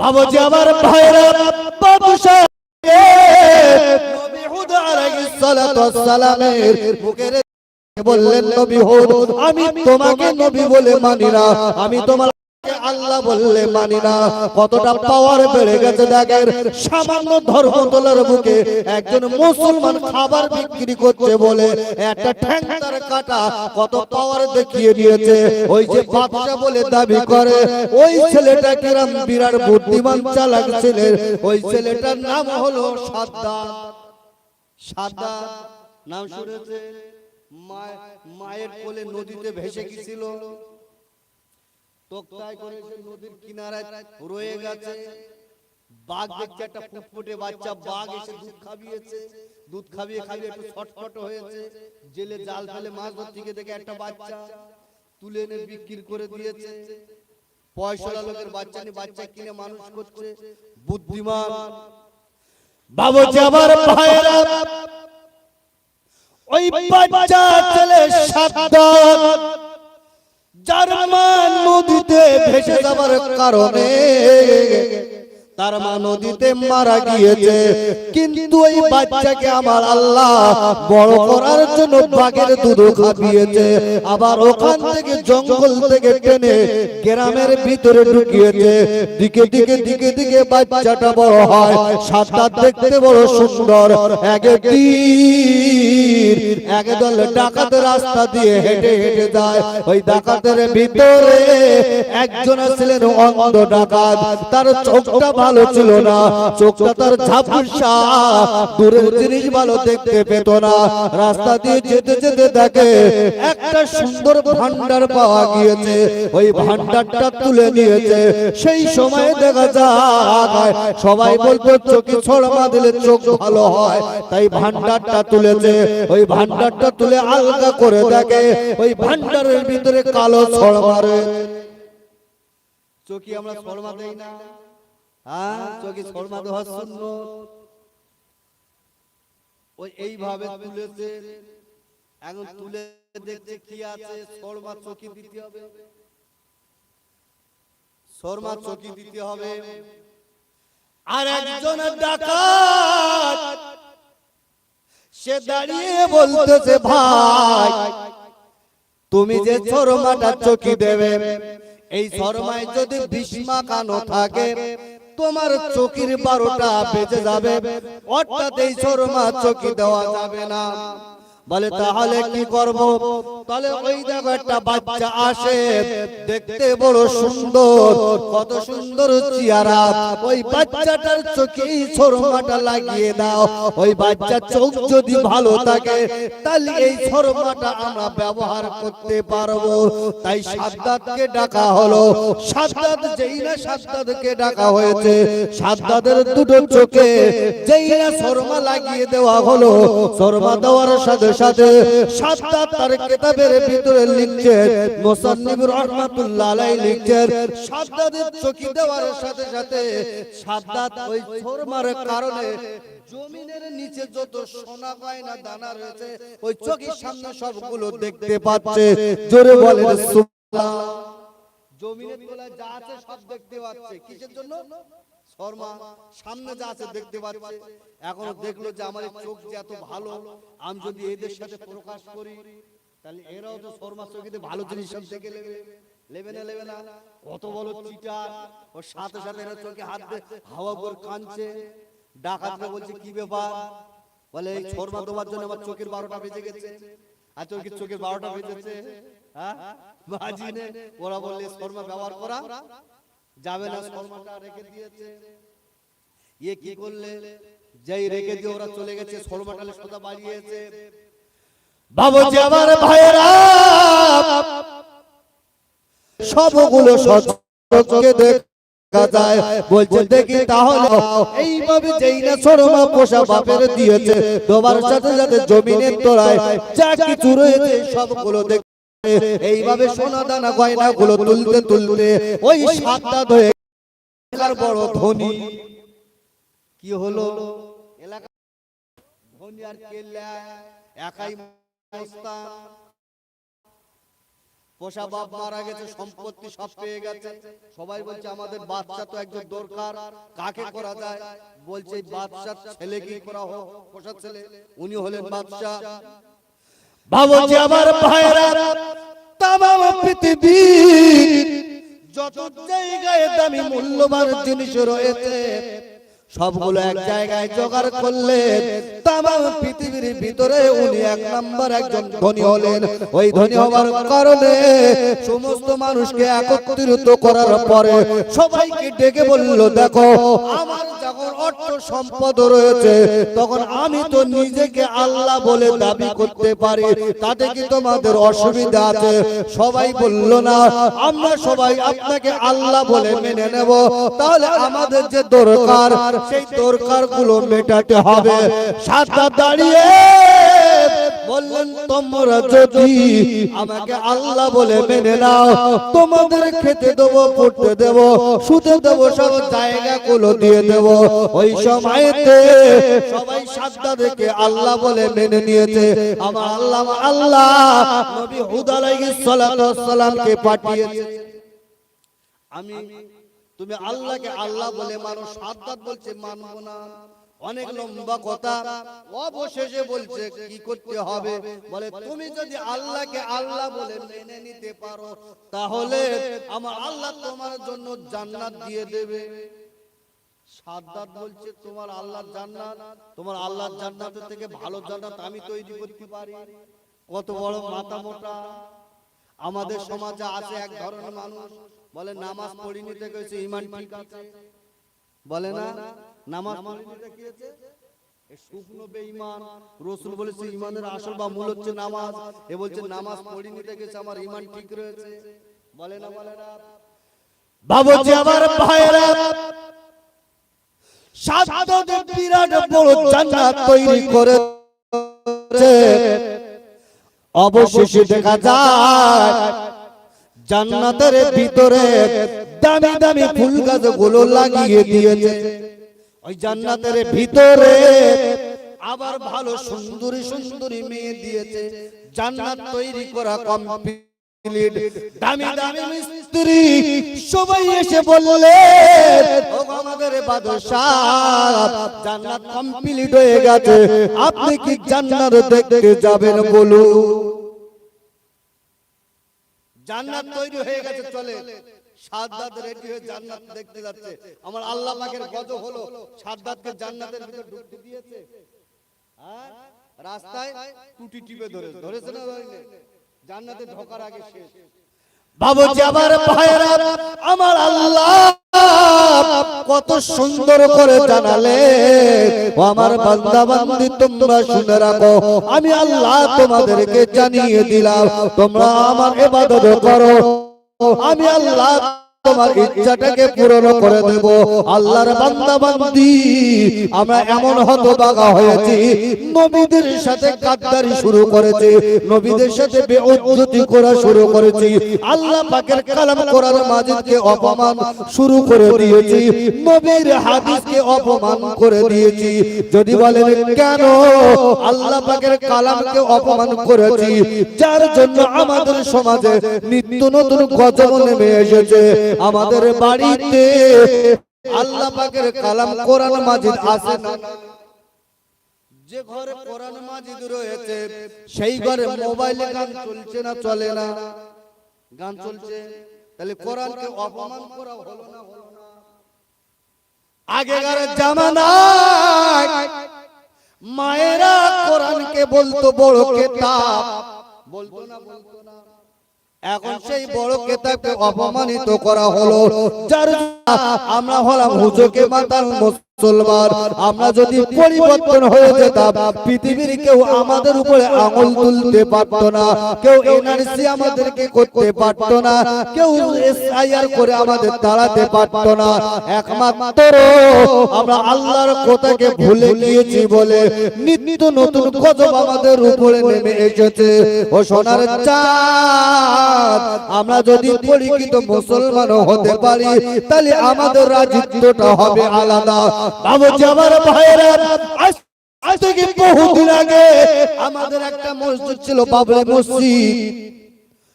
বাবুজি আমার ভাইরা বাবু সালামের মুখের বললেন নবী হোদ আমি তোমাকে নবী বলে মানি না। আমি তোমার আল্লাহ বললে মানি না, কতটা পাওয়ার বেড়ে গেছে দেখেন, সামান্য ধর্ম তোলার বুকে একজন মুসলমান খাবার বিক্রি করছে বলে একটা ঠ্যাং কাটা কত পাওয়ার দেখিয়ে দিয়েছে। ওই যে বাদশা বলে দাবি করে, ওই ছেলেটা কিরম বিরাট বুদ্ধিমান চালাক ছিলেন ওই ছেলেটার নাম হলো সাদ্দাত সাদ্দাত নাম শুনেছে? মায়ের কোলে নদীতে ভেসে গেছিল। নদীর কিনারায় রয়ে গেছে। বাঘ দেখছে একটা ফুটফুটে বাচ্চা, বাঘ এসে দুধ খাবিয়েছে। দুধ খাবিয়ে খাবিয়ে একটু ছটফট হয়েছে। জেলে জাল ফেলে মাছ ধরতে দেখে একটা বাচ্চা তুলে এনে বিক্রি করে দিয়েছে। পয়সা লোকের বাচ্চা নিয়ে বাচ্চা কিনে মানুষ করছে। বুদ্ধিমান। বাবুজি ভাইরা ওই বাচ্চা ছেলে সাবধান। যার মা নদীতে ভেসে যাবার কারণে তার মা নদীতে মারা গিয়েছে। কিন্তু ওই বাচ্চাকে আমার আল্লাহ বড় করার জন্য বাঘের দুধ খাপিয়েছে আবার ওখান থেকে জঙ্গল থেকে টেনে গ্রামের ভিতরে ঢুকিয়েছে। দিকে দিকে দিকে দিকে বাচ্চাটা বড় হয়। সাতটা দেখতে বড় সুন্দর। একদিন একদল ডাকাত রাস্তা দিয়ে হেঁটে হেঁটে যায়। ওই ডাকাতের ভিতরে একজন ছিলেন অন্ধ ডাকাত। তার চোখটা ভালো ছিল না। চোখটা তার ঝাপসা। দূরের জিনিস ভালো দেখতে পেত না। রাস্তা দিয়ে যেতে যেতে দেখে একটা সুন্দর ভান্ডার পাওয়া গিয়েছে। ওই ভান্ডারটা তুলে নিয়েছে। সেই সময় দেখা যায় সবাই বলতো চোখে ছড়মা দিলে চোখ ভালো হয়। তাই ভান্ডারটা তুলেছে। ওই ভান্ডারটা তুলে আলগা করে দেখে। ওই ভান্ডারের ভিতরে কালো ছড়মা রয়েছে চোখে আমরা ছড়মা দেই না। হ্যাঁ চোখে ছড়মা দেওয়া শূন্য ওই এইভাবে তুলেছে। এখন তুলে দেখতে কি আছে শর্মা চকি দিতে হবে। শর্মা চকি দিতে হবে। আর একজন ডাকাত সে দাঁড়িয়ে বলতেছে ভাই তুমি যে শর্মাটা চকি দেবে এই শর্মায় যদি ভীষ্মা কানো থাকে তোমার চকির বারোটা বেজে যাবে। অর্থাৎ এই শর্মা চকি দেওয়া যাবে না। বলে তাহলে কি করব? তাহলে ওই দেখো একটা বাচ্চা আসে দেখতে বড় সুন্দর কত সুন্দর চেহারা। ওই বাচ্চাটার চোখে শর্মাটা লাগিয়ে দাও। ওই বাচ্চার চোখ যদি ভালো থাকে তাহলে এই শর্মাটা আমরা ব্যবহার করতে পারব। তাই সাদ্দাতকে ডাকা হলো। সাদ্দাত যেই না সাদ্দাতকে ডাকা হয়েছে সাদ্দাতের দুটো চোখে যেই না শর্মা লাগিয়ে দেওয়া হলো শর্মা দেওয়ার সাথে সাথে সাদ্দাত তার কিতাবের ভিতরে লিখছেন মুসান্নিব রহমাতুল্লাহ আলাইহি লিখছেন সাদ্দাতের চোখে দেওয়ার সাথে সাথে সাদ্দাত ওই শর্মার কারণে জমিনের নিচে যত সোনা গয়না, দানা রয়েছে, ওই চোখের সামনে সবগুলো দেখতে পাচ্ছে। জোরে বলেন, সুবহানাল্লাহ। জমিনের তলায় যা আছে সব দেখতে পাচ্ছে। কিসের জন্য? শর্মা, সামনে যা আছে দেখতে পাচ্ছে। এখন দেখল যে আমার চোখ যে এত ভালো, আমি যদি এদের সাথে প্রকাশ করি, তাহলে এরাও তো শর্মা চোখেতে ভালো জিনিস সব দেখে নেবে। লেবে না লেবে না। কত বড় চিটার। ওর সাথে সাথে এরা চোখে হাত হাওয়া করে কাঁদছে। ডাকাতরা বলছে, কি ব্যাপার? বলে, এই শর্মা তোমার জন্য আমার চোখের বারোটা বেজে গেছে। আর চোখের চোখের বারোটা বেজেছে? হ্যাঁ? ওরা বললে, শর্মা, ব্যবহার করা? যাবে না শর্মাটা রেখে দিয়েছে। ইয়ে কি করলে? যেই রেখে দিয়ে ওরা চলে গেছে শর্মাটালে বাড়িয়েছে বাবুজি আমার ভাইয়েরা সবগুলো সচকে দেখা যায়। বলছে দেখি তাহলে এইভাবে যেই না শর্মা পোষা বাপের দিয়েছে তোমার সাথে সাথে জমিনের তোরায় যা কিছু রয়েছে সবগুলো দেখ এইভাবে সোনা দানা গয়না গুলো তুলতে তুলতে ওই সাতটা ধরে এলাকার বড় ধনী। কি হলো? এলাকা ধনী আর কেল্লা, একাই পোষা বাপ মারা গেছে, সম্পত্তি সব পেয়ে গেছে। সবাই বলছে, আমাদের বাচ্চা তো একজন দরকার, কাকে করা যায়? বলছে বাচ্চা ছেলে কি করা হোক? পোষা ছেলে উনি হলেন বাচ্চা ভাবো যে আমার ভাইরা তামাম পৃথিবী যত জায়গায় দামি মূল্যবান জিনিস রয়েছে সবগুলো এক জায়গায় জোগাড় করলেন তামাম পৃথিবীর ভিতরে উনি এক নাম্বার একজন ধনী হলেন। ওই ধনী হওয়ার কারণে সমস্ত মানুষকে একত্রিত করার পরে সবাইকে ডেকে বলল দেখো আমার অর্থ সম্পদ রয়েছে, তখন আমি তো নিজেকে আল্লাহ বলে দাবি করতে পারি, তাতে কি তোমাদের অসুবিধা আছে? সবাই বলল না, আমরা সবাই আপনাকে আল্লাহ বলে মেনে নেব, তাহলে আমাদের যে দরকার, সেই দরকারগুলো মেটাতে হবে। সাদা দাঁড়িয়ে! বললেন, তোমরা যদি আমাকে আল্লাহ বলে মেনে নাও, তোমাদের খেতে দেবো পড়তে দেব শুতে দেবো, সব জায়গাগুলো দিয়ে দেব। ওই সময়তে সবাই সাতটা দেখে আল্লাহ বলে মেনে নিয়েছে। আমার আল্লাহ আল্লাহ, নবী হুদ আলাইহিস সালাতু সালামকে পাঠিয়েছে। আমি, তুমি আল্লাহকে আল্লাহ বলে মানো সাদ্দাত বলছে, মানবো না। অনেক লম্বা কথা। অবশেষে বলছে কি করতে হবে? বলে তুমি যদি আল্লাহকে আল্লাহ বলে মেনে নিতে পারো তাহলে আমার আল্লাহ তোমার জন্য জান্নাত দিয়ে দেবে। সাদ্দাত বলছে তোমার আল্লাহর জান্নাত তোমার আল্লাহর জান্নাতের থেকে ভালো জান্নাত আমি তৈরি করতে পারি। কত বড় মাথা মোটা। আমাদের সমাজে আছে এক ধরনের মানুষ বলে নামাজ পড়ি নিতে গেছে ইমান ঠিক আছে? বলে না। নামাজ পড়ি নিতে শুকনো বেঈমান। রসুল বলেছে ইমানের আসল বা মূল হচ্ছে নামাজ। এ বলছে নামাজ পড়ি নিতে আমার ইমান ঠিক রয়েছে। বলে না বলে না। বাবুজি আমার ভাইরা সাতদের বিরাট বড় জান্নাত তৈরি করেছে। অবশেষে দেখা যায় জান্নাতের ভিতরে দামি দামি ফুল গাছগুলো লাগিয়ে দিয়েছে। ওই জান্নাতের ভিতরে আবার ভালো সুন্দরী সুন্দরী মেয়ে দিয়েছে। জান্নাত তৈরি করা কমপ্লিট দামি দামি মিস্ত্রি। সবাই এসে বললে আমাদের বাদশাহ জান্নাত কমপ্লিট হয়ে গেছে। আপনি কি জান্নাত দেখতে যাবেন বলুন। জান্নাত তৈরি হয়ে গেছে চলে। সাদ্দাত রেডি হয়ে জান্নাত দেখতে যাচ্ছে। আমার আল্লাহ পাকের গজব হলো সাদ্দাতকে জান্নাতের ভিতর ঢুকতে দিয়েছে। হ্যাঁ? রাস্তায় টুটি টিপে ধরে ধরেছে না ধরেনি? জান্নাতে ঢোকার আগে শেষ। আমার ভাইরা আমার আল্লাহ কত সুন্দর করে জানালে। আমার বান্দা বান্দি তোমরা শুনে রাখো। আমি আল্লাহ তোমাদেরকে জানিয়ে দিলাম। তোমরা আমার ইবাদত করো। আমি আল্লাহ তোমার ইচ্ছাটাকে পূরণ করে দেব। আল্লাহর বান্দা বান্দি আমরা এমন হতবাগা হয়েছি। নবীদের সাথে গাদ্দারি শুরু করেছি, নবীদের সাথে বেউজ্জতি করা শুরু করেছি। আল্লাহ পাকের কালাম করার মাজিদকে অপমান শুরু করে দিয়েছি। নবীর হাদিসকে অপমান করে দিয়েছি। যদি বলেন, কেন? আল্লাহ পাকের কালামকে অপমান করেছি। যার জন্য আমাদের সমাজে নিত্য নতুন গজব নেমে এসেছে। আমাদের বাড়িতে আল্লাহ পাকের কালাম কোরআন মাজিদ আছে। না যে ঘরে কোরআন মাজিদ রয়েছে সেই ঘরে মোবাইলে গান চলছে না চলে না? গান চলছে? তাহলে কোরআনকে অপমান করা হলো না? হলো না। আগেকার জামানায় মায়েরা কোরআনকে বলতো বড় কেতাব। বলতো না বলতো না? এখন সেই বড় কেতাবকে অপমানিত করা হলো। যার আমরা হলাম হুজুকে মাতাল মুসলমান আমরা যদি পরিবর্তন হয়ে যেতাম, পৃথিবীর কেউ আমাদের উপরে আঙুল তুলতে পারতো না, কেউ এনআরসি আমাদেরকে করতে পারতো না, কেউ এসআইআর করে আমাদের তাড়াতে পারতো না। একমাত্র আমরা আল্লাহর কথাকে ভুলে গিয়েছি বলে নিত্য নতুন গজব আমাদের উপরে নেমে এসেছে। ও সোনার চাঁদ, আমরা যদি পরিচিত মুসলমান হতে পারি, তাহলে আমাদের রাজত্বটা হবে আলাদা। আজ থেকে বহুদিন আগে আমাদের একটা মসজিদ ছিল বাবরি মসজিদ।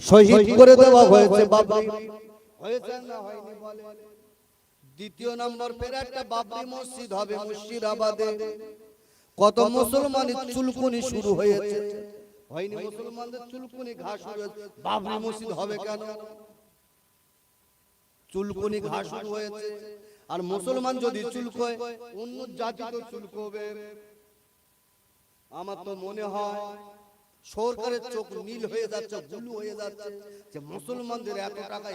শহীদ করে দেওয়া হয়েছে বাবরি। হয়েছে না হয়নি বলে। দ্বিতীয় নম্বর ফের একটা মসজিদ হবে মুর্শিদাবাদে। কত মুসলমানের চুলকুনি শুরু হয়েছে। হয়নি মুসলমানদের চুলকুনি, ঘা শুরু হয়েছে। বাবরি মসজিদ হবে কেন? চুলকুনি শুরু হয়েছে। আর মুসলমান যদি চুলকোয় অন্য জাতি তো চুলকোবে। আমার তো মনে হয় সরকারের চোখ নীল হয়ে যাচ্ছে হয়ে যাচ্ছে। যে মুসলমানদের এত টাকা